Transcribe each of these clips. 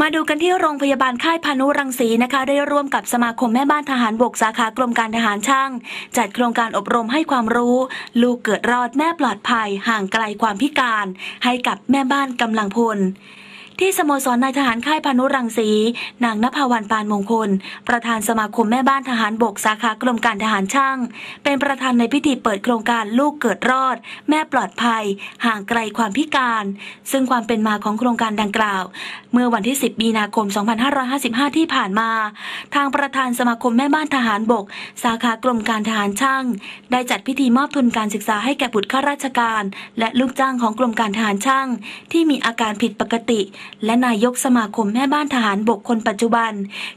มาดูกันที่โรงพยาบาลค่ายพานุรังสีนะคะ ได้ร่วมกับสมาคมแม่บ้านทหารบกสาขากรมการทหารช่าง จัดโครงการอบรมให้ความรู้ ลูกเกิดรอดแม่ปลอดภัย ห่างไกลความพิการ ให้กับแม่บ้านกำลังพล ที่สโมสรนายทหารค่ายพานุรังสี นางนภาวันปานมงคล ประธานสมาคมแม่บ้านทหารบกสาขากรมการทหารช่าง เป็นประธานในพิธีเปิดโครงการลูกเกิดรอด แม่ปลอดภัย ห่างไกลความพิการ ซึ่งความเป็นมาของโครงการดังกล่าว เมื่อวันที่ 10 มีนาคม 2555 ที่ผ่านมา ทางประธานสมาคมแม่บ้านทหารบก สาขากรมการทหารช่าง ได้จัดพิธีมอบทุนการศึกษาให้แก่บุตรข้าราชการ และลูกจ้างของกรมการทหารช่าง ที่มีอาการผิดปกติและนายกสมาคมแม่บ้านทหารบกคนปัจจุบัน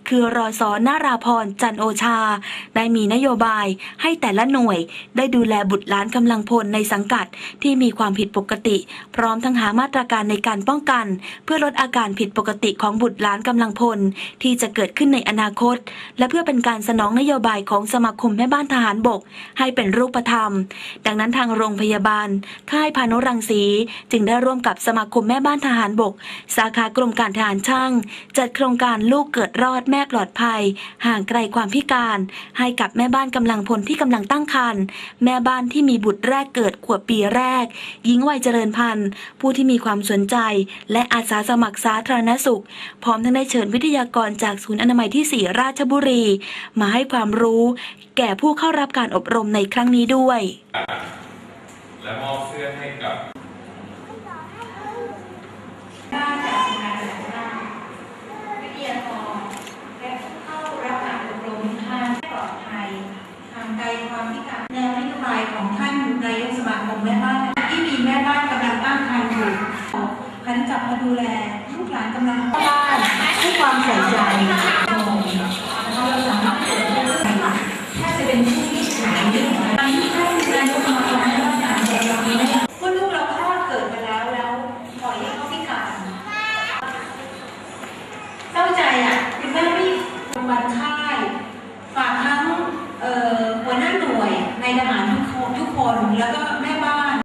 คือรอสอนาราพรจันโอชา ได้มีนโยบายให้แต่ละหน่วย ได้ดูแลบุตรหลานกำลังพลในสังกัดที่มีความผิดปกติ พร้อมทั้งหามาตรการในการป้องกัน เพื่อลดอาการผิดปกติของบุตรหลานกำลังพล ที่จะเกิดขึ้นในอนาคต และเพื่อเป็นการสนองนโยบายของสมาคมแม่บ้านทหารบก ให้เป็นรูปธรรม ดังนั้นทางโรงพยาบาล ค่ายพานุรังสีจึงได้ร่วมกับสมาคมแม่บ้านทหารบกสาขากรมการทหารช่าง จัดโครงการลูกเกิดรอดแม่ปลอดภัย ห่างไกลความพิการ ให้กับแม่บ้านกำลังพลที่กำลังตั้งครรภ์แม่บ้านที่มีบุตรแรกเกิดขวบปีแรก หญิงวัยเจริญพันธุ์ ผู้ที่มีความสนใจ และอาสาสมัครสาธารณสุข พร้อมทั้งได้เชิญวิทยากรจากศูนย์อนามัยที่ 4 ราชบุรี มาให้ความรู้ แก่ผู้เข้ารับการอบรมในครั้งนี้ด้วย และมอบเสื้อให้กับ วิทยากรและผู้เข้ารับการอบรมทางปลอดภัยทางไกลความพิการแนวนโยบายของท่านนายกสมาคมแม่บ้านที่มีแม่บ้านกำลังตั้งครรภ์อยู่หันกลับ มาดูแลลูกหลานกำลังบ้านให้ความใส่ใจเราสามารถเปิดเผยแค่จะเป็นผู้ที่ขายเรื่องอะไรที่ท่านนายกสมาคมแม่บ้านารบกเรามีนะเมื่อลูกเราคลอดเกิดมาแล้วแล้วปล่อยให้เขาพิการเศร้าใจอะคุณแม่ไม่โรงพยาบาลค่ายฝากทั้งเอ่อหัวหน้าหน่วยในทหารทุกคนแล้วก็แม่บ้าน